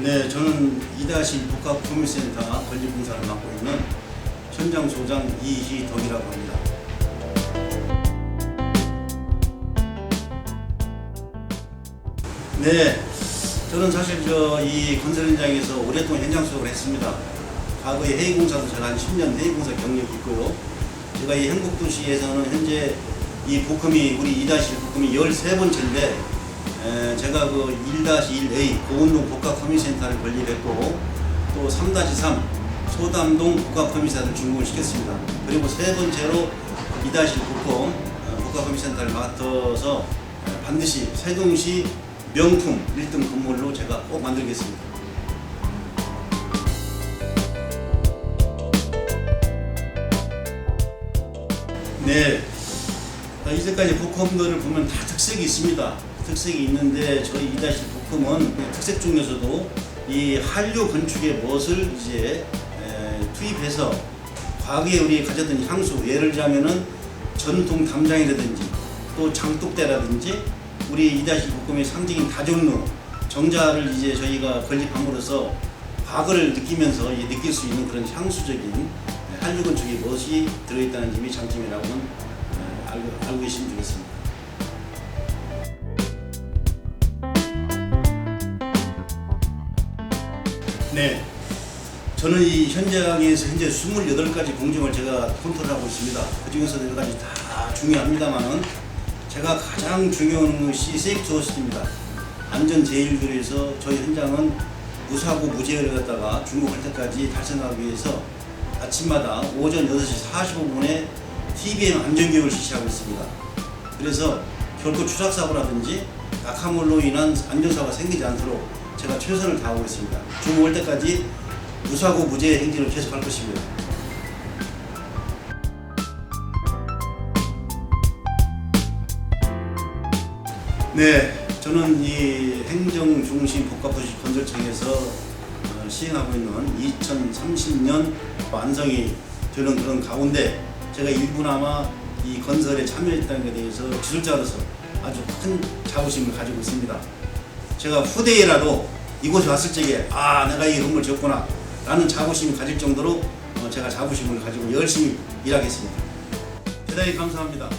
네, 저는 이다시 복합구민센터 건립공사를 맡고 있는 현장 소장 이희덕이라고 합니다. 네, 저는 사실 저 이 건설 현장에서 오랫동안 현장 수업을 했습니다. 과거에 해외공사도 제가 한 10년 해외공사 경력이 있고요. 제가 이 행복도시에서는 현재 이 복음이 우리 2-1 복음이 13번째인데 에, 제가 그 1-1A 고운동 복합커뮤니센터를 건립했고 또 3-3 소담동 복합커뮤니센터를 준공을 시켰습니다. 그리고 세 번째로 2-1 복합 어, 복합커뮤니센터를 맡아서 에, 반드시 세동시 명품 1등 건물로 제가 꼭 만들겠습니다. 네. 아, 이제까지 복합들을 보면 다 특색이 있습니다. 특색이 있는데 저희 이다시 복합은 특색 중에서도 이 한류 건축의 멋을 이제 에, 투입해서 과거에 우리 가졌던 향수 예를 들자면은 전통 담장이라든지 또 장독대라든지 우리 이다시 복음의 상징인 다종로 정자를 이제 저희가 건립함으로써 과거를 느끼면서 이 느낄 수 있는 그런 향수적인 한류 건축의 멋이 들어있다는 점이 장점이라고는 에, 알고, 계시면 되겠습니다. 네. 저는 이 현장에서 현재 28가지 공정을 제가 컨트롤 하고 있습니다. 그 중에서 여러 가지 다 중요합니다만은 제가 가장 중요한 것이 세이프트 호스트입니다. 안전 제일들에서 저희 현장은 무사고 무죄를 갖다가 중국할 때까지 달성하기 위해서 아침마다 오전 6시 45분에 TBM 안전교육을 실시하고 있습니다. 그래서 결코 추락사고라든지 낙하물로 인한 안전사고가 생기지 않도록 제가 최선을 다하고 있습니다. 중국할 때까지 무사고 무죄 행진을 계속할 것입니다. 네, 저는 이 행정 중심 복합도시 건설청에서 어, 시행하고 있는 2030년 완성이 되는 그런 가운데 제가 일부나마 이 건설에 참여했다는 것에 대해서 기술자로서 아주 큰 자부심을 가지고 있습니다. 제가 후대에라도 이곳에 왔을 적에 아 내가 이 건물 지었구나 라는 자부심을 가질 정도로 어, 제가 자부심을 가지고 열심히 일하겠습니다. 대단히 감사합니다.